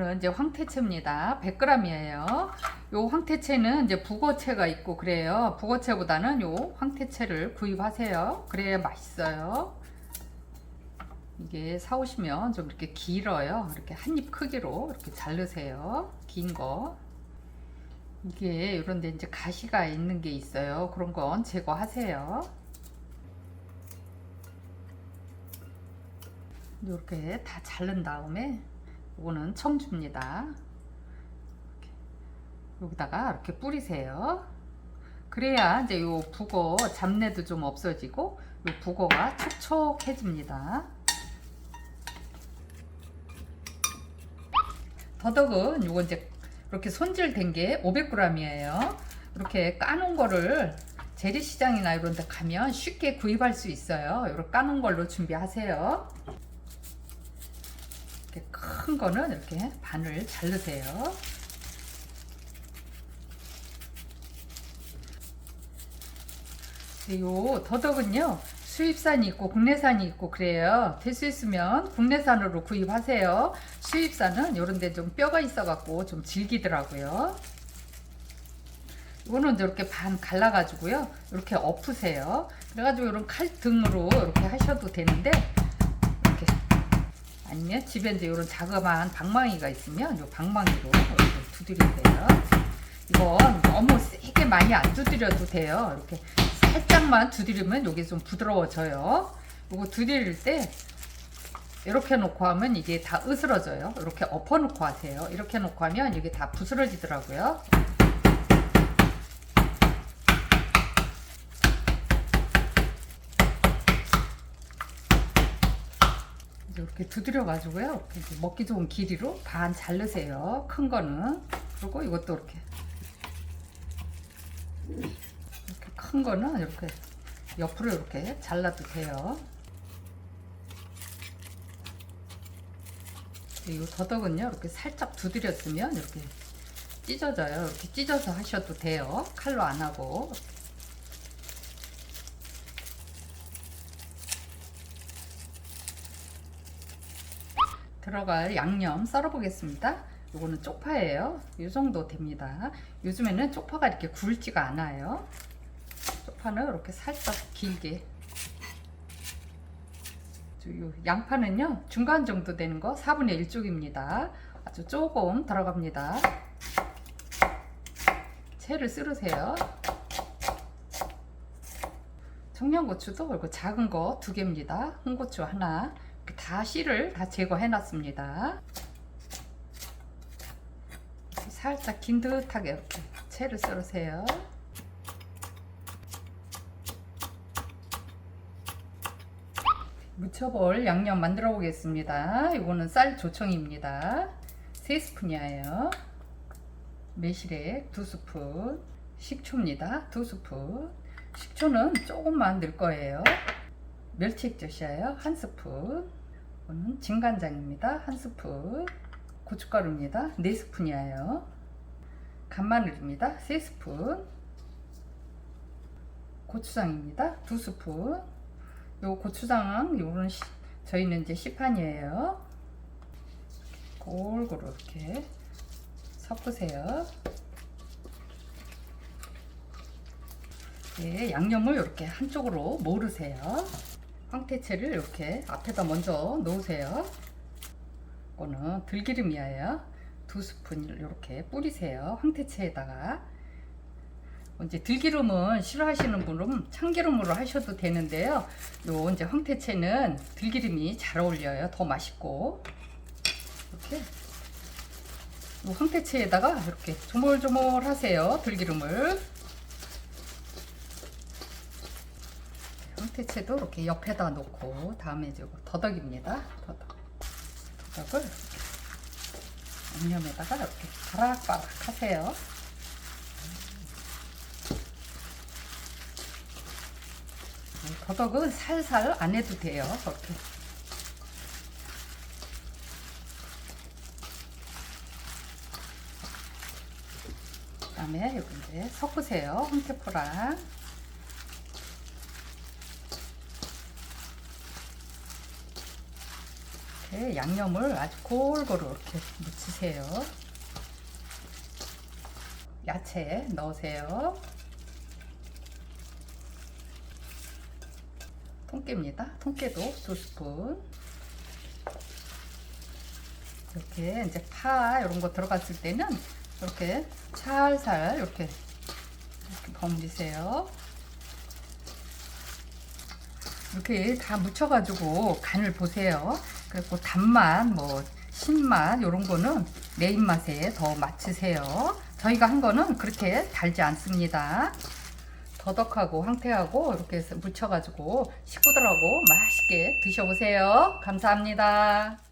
요거는 이제 황태채입니다. 100g이에요. 요 황태채는 이제 북어채가 있고 그래요. 북어채보다는 요 황태채를 구입하세요. 그래야 맛있어요. 이게 사오시면 좀 이렇게 길어요. 이렇게 한 입 크기로 이렇게 자르세요. 긴 거. 이게 이런데 이제 가시가 있는 게 있어요. 그런 건 제거하세요. 이렇게 다 자른 다음에 이거는 청주입니다. 이렇게 여기다가 이렇게 뿌리세요. 그래야 이제 요 북어 잡내도 좀 없어지고 요 북어가 촉촉해집니다. 더덕은 요거 이제 이렇게 손질된 게 500g이에요. 이렇게 까놓은 거를 재래시장이나 이런 데 가면 쉽게 구입할 수 있어요. 이렇게 까놓은 걸로 준비하세요. 큰 거는 이렇게 반을 자르세요. 요 더덕은요 수입산이 있고 국내산이 있고 그래요. 될 수 있으면 국내산으로 구입하세요. 수입산은 요런데 좀 뼈가 있어 갖고 좀 질기더라고요. 이거는 이렇게 반 갈라 가지고요 이렇게 엎으세요. 그래가지고 이런 칼 등으로 이렇게 하셔도 되는데 아니면 집에 이제 이런 자그마한 방망이가 있으면 이 방망이로 이렇게 두드리세요 이건 너무 세게 많이 안 두드려도 돼요 이렇게 살짝만 두드리면 이게 좀 부드러워져요. 이거 두드릴 때 이렇게 놓고 하면 이게 다 으스러져요. 이렇게 엎어 놓고 하세요. 이렇게 놓고 하면 이게 다 부스러지더라고요. 이렇게 두드려 가지고요. 먹기 좋은 길이로 반 자르세요. 큰 거는 그리고 이것도 이렇게 이렇게 큰 거는 이렇게 옆으로 이렇게 잘라도 돼요. 이 더덕은요 이렇게 살짝 두드렸으면 이렇게 찢어져요. 이렇게 찢어서 하셔도 돼요. 칼로 안 하고. 들어갈 양념 썰어 보겠습니다. 요거는 쪽파예요. 이 정도 됩니다. 요즘에는 쪽파가 이렇게 굵지가 않아요. 쪽파는 이렇게 살짝 길게. 요 양파는요 중간 정도 되는 거 4분의 1쪽입니다. 아주 조금 들어갑니다. 채를 썰으세요. 청양고추도 이거 작은 거 두 개입니다. 홍고추 하나. 다 씨를 다 제거해 놨습니다. 살짝 긴 듯하게 이렇게 채를 썰으세요. 무쳐볼 양념 만들어 보겠습니다. 이거는 쌀 조청입니다. 3스푼이에요. 매실액 2스푼, 식초입니다. 2스푼. 식초는 조금만 넣을 거예요. 멸치액젓이에요. 1스푼. 이거는 진간장입니다. 1스푼. 고춧가루입니다. 4스푼이에요. 간마늘입니다. 3스푼. 고추장입니다. 2스푼. 요 고추장 요런 시, 저희는 이제 시판이에요. 골고루 이렇게 섞으세요. 예, 양념을 이렇게 한쪽으로 모르세요. 황태채를 이렇게 앞에다 먼저 놓으세요. 이거는 들기름이에요. 두 스푼 이렇게 뿌리세요. 황태채에다가. 이제 들기름은 싫어하시는 분은 참기름으로 하셔도 되는데요. 요 이제 황태채는 들기름이 잘 어울려요. 더 맛있고. 이렇게 요 황태채에다가 이렇게 조물조물 하세요. 들기름을. 황태채도 이렇게 옆에다 놓고 다음에 이제 더덕입니다. 더덕. 더덕을 양념에다가 이렇게 바락바락 하세요. 더덕은 살살 안 해도 돼요. 이렇게. 그 다음에 여기 이제 섞으세요. 황태포랑 이렇게 양념을 아주 골고루 이렇게 묻히세요. 야채 넣으세요. 통깨입니다. 통깨도 두 스푼. 이렇게 이제 파 이런 거 들어갔을 때는 이렇게 살살 이렇게 이렇게 버무리세요. 이렇게 다 묻혀가지고 간을 보세요. 그리고 단맛, 뭐 신맛 이런 거는 내 입맛에 더 맞추세요. 저희가 한 거는 그렇게 달지 않습니다. 더덕하고 황태하고 이렇게 해서 묻혀가지고 식구들하고 맛있게 드셔보세요. 감사합니다.